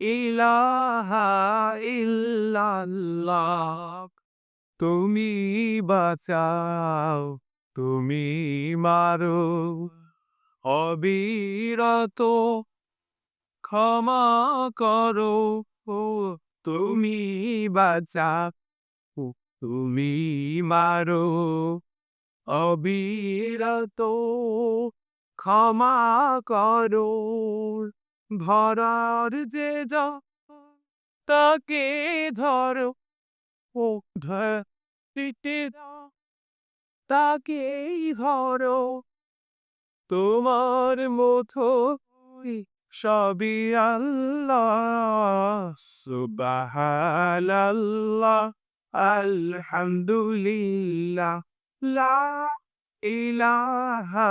ইলাহা ইল্লাল্লাহ। তুমি বাঁচাও, তুমি মারো। অবিরত ক্ষমা করো, ও তুমি বাঁচাও তুমি মারো। অবিরত ক্ষমা করো। ধরার যে যা তাকে ধরো ও তাকেই ধরো। তোমার মতো সবই আল্লাহ আলহামদুলিল্লাহ, লা ইলাহা